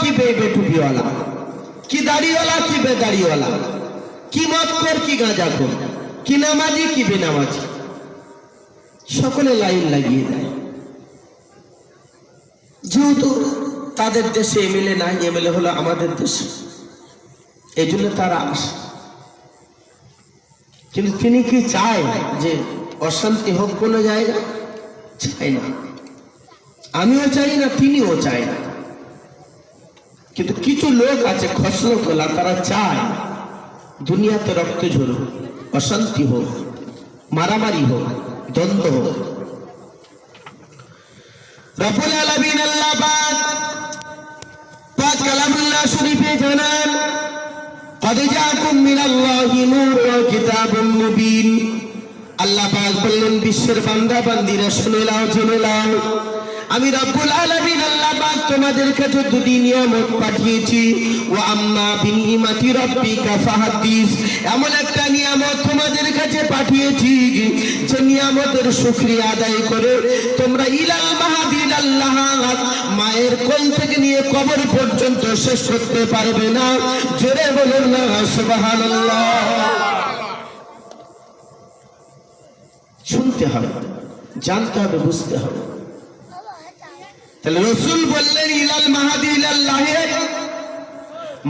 কি বে বেটুপিওয়ালা কি দাড়িওয়ালা, কি বেদাড়িওয়ালা? কি মত কর কি গাঁজা কর কি নামাজি, কি বেনামাজি? সকলে লাইন লাগিয়ে দেয়। যেহেতু তাদের দেশে এমএলএ নাই, এমএলএ হলো আমাদের দেশে। এই জন্য তারা আসে। কিন্তু তিনি কি চায় যে অশান্তি হোক কোনো জায়গা চায় না। আমিও চাই না, তিনিও চায় না। কিন্তু কিছু লোক আছে খসরো গোলা তারা চায় দুনিয়াতে রক্ত ঝরুক অশান্তি হোক মারামারি হোক দ্বন্দ্ব হোক রফুল আলমিন আল্লাহ পাক পাক কালামুল্লাহ শরীফে জানান قد جاءكم من الله نور وكتاب مبين আল্লাহ পাক বললেন বিশ্বের বান্দা বান্দিরা শুনে নাও জেনে নাও আমি রব্বুল আলামিন আল্লাহ পাক তোমাদের কাছে দুটি নিয়ামত পাঠিয়েছি ও আম্মা বিনিমাতি রাব্বিকা ফাহাদিস। এমন একটা নিয়ামত তোমাদের কাছে পাঠিয়েছি যে নিয়ামতের শুকরিয়া আদায় করে তোমরা ইলাল মাহাদিল আল্লাহ মায়ের কোল থেকে নিয়ে কবর পর্যন্ত শেষ করতে পারবে না। জোরে বলুন না, সুবহানাল্লাহ। শুনতে হবে, জানতে হবে, বুঝতে হবে। তাহলে রসুল বললেন ইলাল মাহাদি ইলাল্লাহে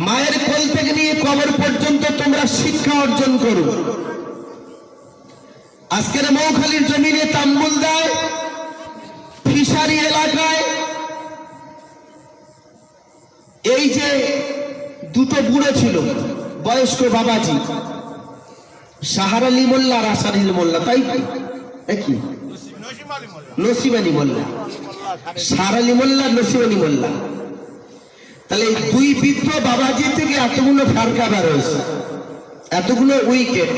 মায়ের কোল থেকে নিয়ে কবর পর্যন্ত তোমরা শিক্ষা অর্জন করো। আজকের মৌখালীর জমিনে তাম্বুল দেয় ফিশারি এলাকায়। এই যে দুটো বুড়ো ছিল বয়স্ক বাবাজি সাহার আলী মোল্লা আর আসার মোল্লা তাই কি? নসিব আলী মোল্লা। সার আলী মোল্লা নসিব মোল্লা তাহলে এই দুই বৃদ্ধ বাবাজি থেকে এতগুলো ফারকা বার হয়েছে। এতগুলো উইকেট।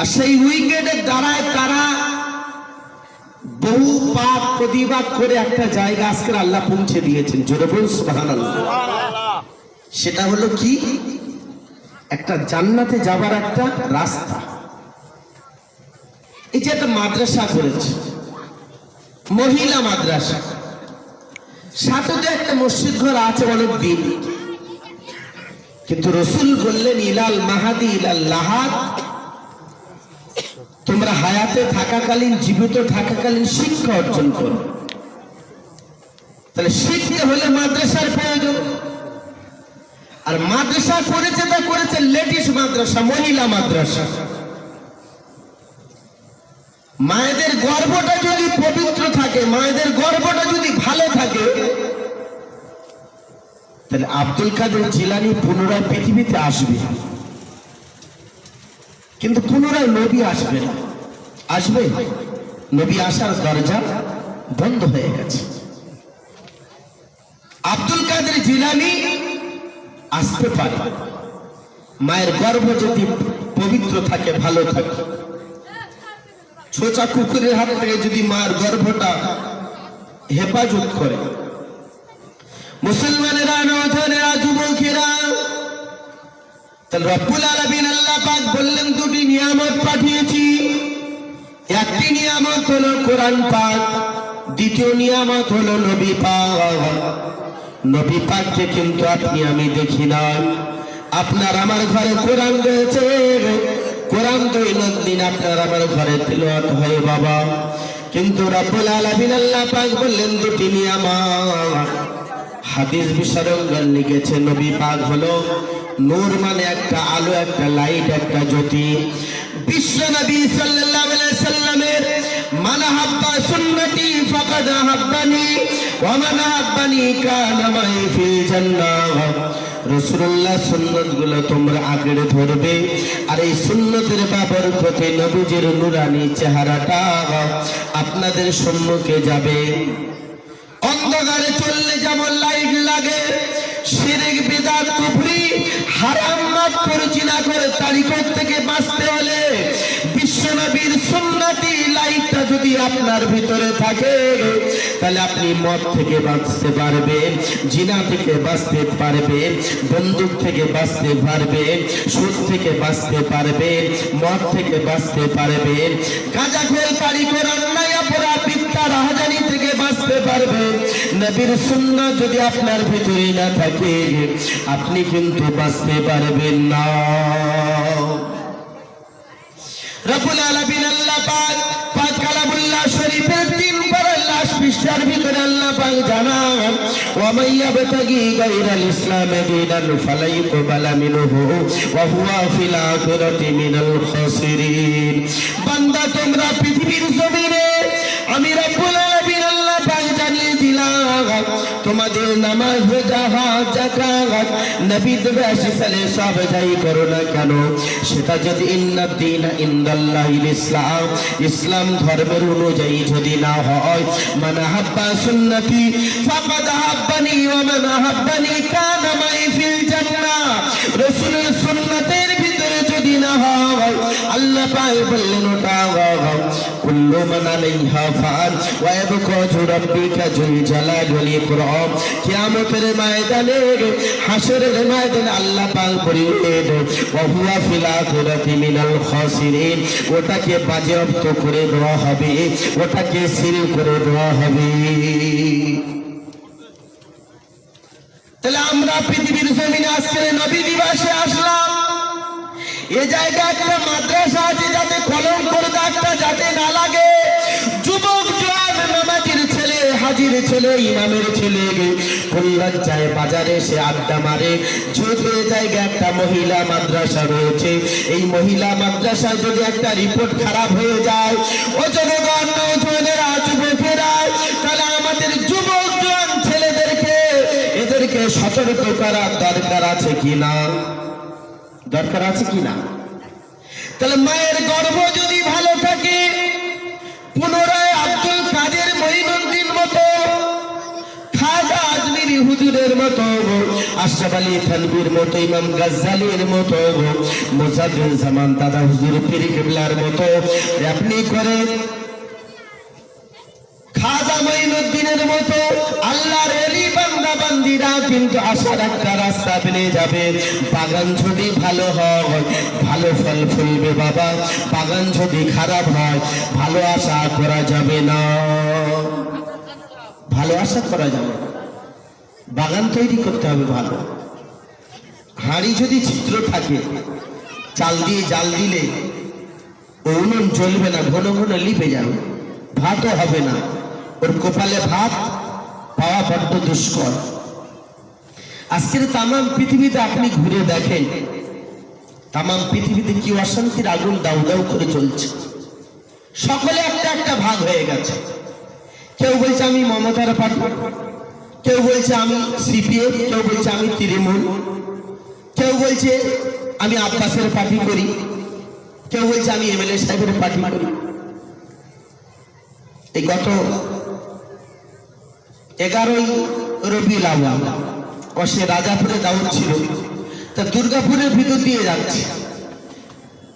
আর সেই উইকেটের দ্বারায় তারা বহু পাপ প্রতিবাদ করে একটা জায়গা আজকের আল্লাহ পৌঁছে দিয়েছেন। জোরে বলুন সেটা হলো কি? একটা জান্নাতে যাবার একটা রাস্তা। এই যে একটা মাদ্রাসা করেছে। মহিলা মাদ্রাসা। সাথে একটা মসজিদ ঘর আছে অনেক দিন কিন্তু রসুল বললেন, ইলাল মাহাদি, ইলাল লাহাদ। তোমরা হায়াতে থাকাকালীন, জীবিত থাকাকালীন শিক্ষা অর্জন করো। তাহলে শিখতে হলে মাদ্রাসার প্রয়োজন। আর মাদ্রাসা করেছে তা করেছে লেডিস মাদ্রাসা, মহিলা মাদ্রাসা। মায়েদের গর্ভটা যদি পবিত্র থাকে, মায়েদের গর্ভটা যদি ভালো থাকে, তাহলে আব্দুল কাদের জিলানি পুনরায় পৃথিবীতে আসবে। কিন্তু পুনরায় নবী আসবে না। আসবে? নবী আসার দরজা বন্ধ হয়ে গেছে। আব্দুল কাদের জিলানি আসতে পারে। মায়ের গর্ভ যদি পবিত্র থাকে, ভালো থাকে। ছোচা কুকুরের হাত থেকে যদি মায়ের গর্ভটা হেফাজত করে। মুসলমানেরা বললেন, দুটি নিয়ামত কোরআন দ্বিতীয় নিয়ামত কিন্তু আপনি, আমি দেখি না আপনার আমার ঘরে কোরআন রয়েছে। কোরআন দৈনন্দিন আপনার আমার ঘরে তেলাওয়াত হয় বাবা। কিন্তু রব্বুল আলামিন পাক বললেন, দুটি নিয়ামত। হাদিস বিশারঙ্গন লিখেছে, নবী পাক হলো নূর মানে একটা আলো, একটা লাইট, একটা জ্যোতি। বিশ্ব নবী সাল্লাল্লাহু আলাইহি সাল্লামের, মান হাব্বা সুন্নতি ফাকাদ হাব্বানি ওয়া মান হাব্বানি কানা মাই ফিল জান্নাহ রাসূলুল্লাহ সুন্নতগুলো তোমরা আগড়ে ধরবে। আর এই সুন্নতের বাবরকতে নবীজির নুরানি চেহারাটা আপনাদের সম্মুখে যাবে। অন্ধকারে চললে যেমন লাইট লাগে, শিরিক, বিদাত, কুফরি, হারাম মাত পরিচিনা করে তারিখত থেকে বাঁচতে হলে বিশ্বনবীর সুন্নতি যদি আপনার ভিতরে থাকে, তাহলে আপনি মদ থেকে বাঁচতে পারবেন, জিনা থেকে বাঁচতে পারবেন, বন্দুক থেকে বাঁচতে পারবেন, সুদ থেকে বাঁচতে পারবেন, মদ থেকে বাঁচতে পারবেন। গাঁজা খোল তারিখ অন্যায় অপরাধ, মিথ্যা রাহাজানি থেকে বাঁচতে পারবেন। নবীর সুন্না যদি আপনার ভিতরে না থাকে, আপনি কিন্তু বাঁচতে পারবেন না। রবুল আলামিন পৃষ্ঠার ভিতরে আল্লাহ পাক জানান ওয়ামাইয়া বেতাগি গাইরাল ইসলাম দীনান ফালাই ইকবালা মিনহু ওয়া হুয়া ফিল আখিরাতি মিনাল খাসিরিন। বান্দা, তোমরা পৃথিবীর জমিনে, আমি রব্বুল আলামিন দিলাম তোমাদের নামাজ হজ যাকাত নবী দেবে আসি সালে সব যাই করো না কেন? সেটা যদি ইন্দাল্লাহিল ইসলাম ইসলাম ধর্মের অনুযায়ী যদি না হয়, মান হাব্বা সুন্নতি, ফাকাদ হাব্বানি হাব্বানি কানা মাই ফিল না আল্লাহ বললেন, ওটা কুল্লু জুল কিয়ামতের ময়দানে ময়দানে আল্লাহ পাক ওয়া হুয়া ফিল আখিরাতি মিনাল খাসিরিন। ওটাকে বাজেয়াপ্ত করে দেওয়া হবে। ওটাকে সিল করে দেওয়া হবে। তাহলে আমরা পৃথিবীর জমিনে আজকে নবী দিবসে আসলাম। এ জায়গায় একটা মাদ্রাসা আছে যাতে কলম করে দাগটা যাতে না লাগে। যুবক জোয়ান নামাজির ছেলে, হাজির ছেলে, ইমামের ছেলে কল্যাণ বাজারে সে আড্ডা মারে। এ জায়গায় একটা মহিলা মাদ্রাসা রয়েছে। এই মহিলা মাদ্রাসায় যদি একটা রিপোর্ট খারাপ হয়ে যায়, ও জনগণ নৌজনেরা যুবকেরা, তাহলে আমাদের যুবক ছেলেদেরকে, এদেরকে সতর্ক করার দরকার আছে কিনা দরকার আছে কি না? তাহলে মায়ের গর্ভ যদি ভালো থাকে, পুনরায় আব্দুল কাদের মহিনুদ্দিন মতো, খাজা আজমিরি হুজুরের মতো আশরাফ আলী থানবীর মতো, ইমাম গাজ্জালির মতো মুসাদ্দিন জামান দাদা হুজুর পীর মতো আপনি খাজা মতো, আল্লাহর এলি কিন্তু আসার একটা রাস্তা পেলে যাবে। বাগান যদি ভালো হয়, ভালো ফল ফুলবে বাবা। বাগান যদি খারাপ হয়, ভালো আশা করা যাবে না। ভালো আশা করা যাবে বাগান তৈরি করতে হবে ভালো। হাঁড়ি যদি ছিদ্র থাকে, চাল দিয়ে জাল দিলে, উনুন জ্বলবে না, ঘন ঘন লিপে যাবে। ভাতও হবে না। ওর কপালে ভাত, পাওয়া বড্ড দুষ্কর। আজকের তামাম পৃথিবীতে আপনি ঘুরে দেখেন। তামাম পৃথিবীতে কি অশান্তির আগুন দাউ দাউ করে চলছে সকলে একটা একটা ভাগ হয়ে গেছে। কেউ বলছে আমি মমতার পার্টি। কেউ বলছে আমি সিপিএম। কেউ বলছে আমি তৃণমূল। কেউ বলছে আমি আব্বাসের পার্টি করি। কেউ বলছে আমি এমএলএ সাহেবের পার্টি করি। এই গত এগারোই রবিউল আওয়াল ও সে রাজাপুরে দাউদ ছিল। তা দুর্গাপুরের ভিতর দিয়ে যাচ্ছে।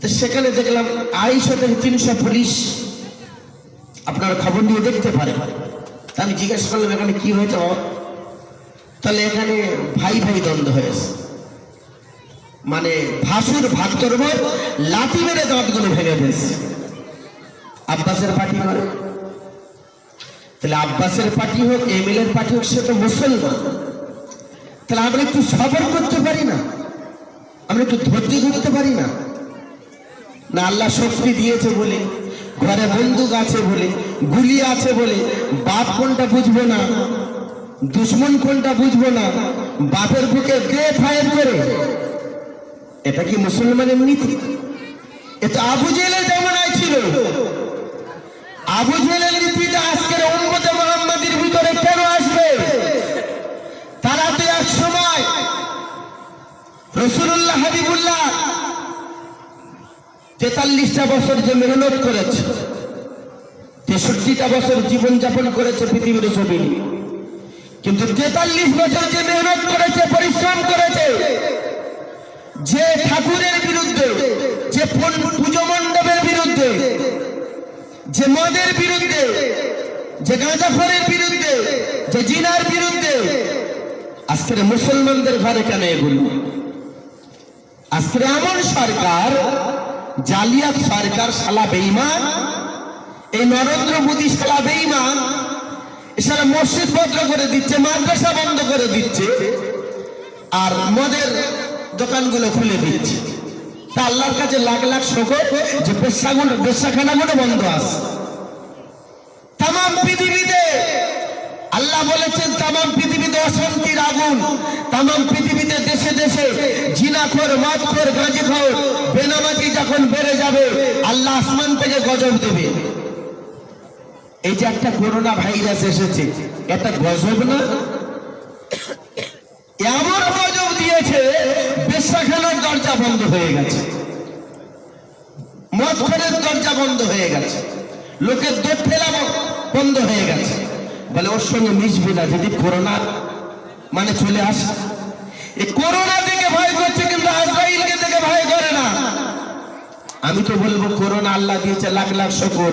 তো সেখানে দেখলাম আড়াইশো থেকে তিনশো পুলিশ। আপনারা খবর নিয়ে দেখতে পারে আমি জিজ্ঞাসা করলাম, এখানে কি হয়েছে? তাহলে এখানে ভাই ভাই দ্বন্দ্ব হয়েছে। মানে ভাসুর ভাগতর্ব লাঠি মেরে দাঁতগুলো ভেঙে ফেলছে। আব্বাসের পার্টি করে তাহলে আব্বাসের পার্টি হোক এম এল এর পার্টি হোক, সে তো মুসলমান। তাহলে আমরা একটু সবর করতে পারি না? আমরা একটু ধৈর্য ধরতে পারি না? না, আল্লাহ শক্তি দিয়েছে বলে, ঘরে বন্দুক আছে বলে, গুলি আছে বলে, বাপ কোনটা বুঝব না? দুশ্মন কোনটা বুঝব না? বাপের বুকে দে ফায়ার করে। এটা কি মুসলমানের নীতি? এটা আবু জেলের জামানায় ছিল। আবু জেলের নীতিটা আজকের উম্মতে মোহাম্মদের ভিতরে কেন আসবে তারা তো এক সময় রসুল্লাহ হাবিবুল্লাহ, তেতাল্লিশটা বছর যে মেহনত করেছে, তেষট্টিটা বছর জীবনযাপন করেছে পৃথিবীর ছবি। কিন্তু তেতাল্লিশ বছর যে মেহনত করেছে, পরিশ্রম করেছে, যে ঠাকুরের বিরুদ্ধে, যে পুজো মণ্ডপের বিরুদ্ধে, যে মদের বিরুদ্ধে, যে গাঁজাখরের বিরুদ্ধে, যে জিনার বিরুদ্ধে, আজকের মুসলমানদের ঘরে কেন এগুলো? আজকের সরকার, জালিয়াত সরকার শালা বেইমান এই নরেন্দ্র মোদী শালা বেইমান এছাড়া মসজিদ বন্ধ করে দিচ্ছে, মাদ্রাসা বন্ধ করে দিচ্ছে, আর মদের দোকানগুলো খুলে দিচ্ছে। তা আল্লাহর কাছে লাখ লাখ শকর যে পেশাগুলো, পেশাখানাগুলো বন্ধ আছে। তাম পৃথিবীতে, আল্লাহ বলেছেন তাম পৃথিবীতে অশান্তির আগুন তাম পৃথিবীতে দেশে দেশে জিনাখোর মাতখোর গাঁজিখোর, বেনামাজি যখন বেড়ে যাবে, আল্লাহ আসমান থেকে গজব দেবে। এই যে একটা করোনা ভাইরাস এসেছে একটা গজব না? এমন গজব দিয়েছে বেশাখানার দরজা বন্ধ হয়ে গেছে। মদখরের দরজা বন্ধ হয়ে গেছে। লোকের দোর ফেলা বন্ধ হয়ে গেছে। বলে, ওর সঙ্গে মিশবি না, যদি করোনা মানে চলে আসে করোনা থেকে ভয় করছে কিন্তু আজরাইলকে থেকে ভয় করে না। আমি তো বলব, করোনা আল্লাহ দিয়েছে লাখ লাখ শকর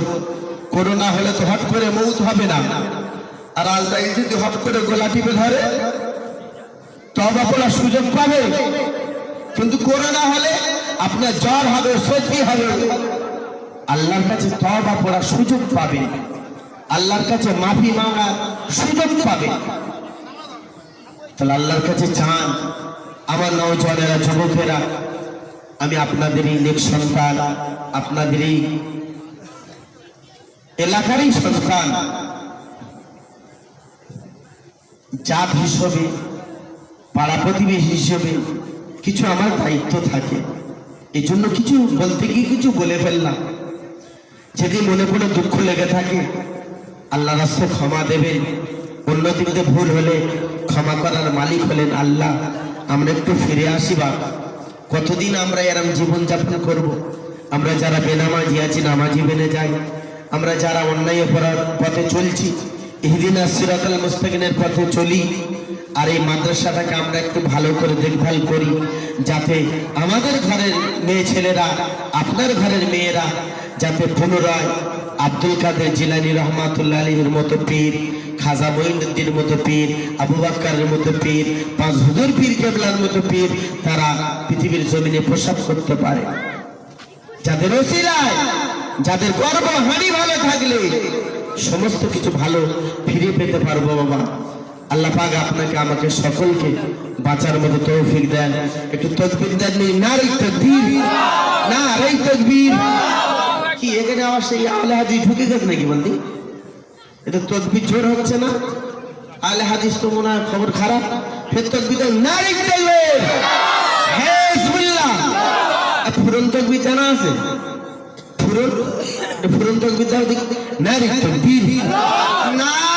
করোনা হলে তো হট করে মৌত হবে না। আর আজরাইল যদি হট করে গোলা টিপে ধরে তবা পড়ার সুযোগ পাবে। কিন্তু করোনা হলে আপনার জ্বর হবে, সর্দি হবে। আল্লাহর কাছে তবা পড়ার সুযোগ পাবে। আল্লাহর কাছে মাফি মাঙার সুযোগ পাবে। তাহলে আল্লাহর কাছে চান, আমার নওজনেরা যুবকেরা, আমি আপনাদেরই নেক সন্তান, আপনাদেরই এলাকারই সন্তান। জাত হিসেবে, পাড়া প্রতিবেশী হিসেবে কিছু আমার দায়িত্ব থাকে। এই জন্য কিছু বলতে গিয়ে কিছু বলে ফেললাম। যদি মনে কোনো দুঃখ লেগে থাকে, আল্লাহ রাস্তে ক্ষমা দেবেন। অন্যদিকে ভুল হলে ক্ষমা করার মালিক হলেন আল্লাহ। আমরা একটু ফিরে আসি বা কতদিন আমরা এরম জীবনযাপন করব। আমরা যারা বেনামাজি আছি, নামাজি বেনে যাই। আমরা যারা অন্যায় অপরাধ পথে চলছি ইহদিনা সিরাতাল মুস্তাকিনের পথে চলি। আর এই মাদ্রাসাটাকে আমরা একটু ভালো করে দেখভাল করি, যাতে আমাদের ঘরের মেয়ে ছেলেরা, আপনার ঘরের মেয়েরা, যাতে পুনরায় আব্দুল কাদের জিলানি রহমাতুল্লাহ আলীর মতো পীর, খাজা মঈনুদ্দিনের মতো পীর, আবু বাক্কারের মতো পীর, পাঁচ হুজুর পীর কেবলার মতো পীর, তারা পৃথিবীর জমিনে প্রসাব করতে পারে। যাদের ওসিলায়, যাদের গর্ব, হানি ভালো থাকলে সমস্ত কিছু ভালো ফিরে পেতে পারব বাবা। আল্লাহ পাক আপনাকে, আমাকে সকলকে বাঁচার মতো তৌফিক দেন। একটু তকবির দেন না রে তকবীর না রে তকবীর কি, এখানে আবার সেই আলে হাদিস ঢুকে গেছে নাকি বলদি এটা তদবির জোর হচ্ছে না? আলে হাদিস তো মনে হয় খবর খারাপ। ফের তদবির নারী ফুরন তকবির জানা আছে? ফুরন ফুরন দেখি। না।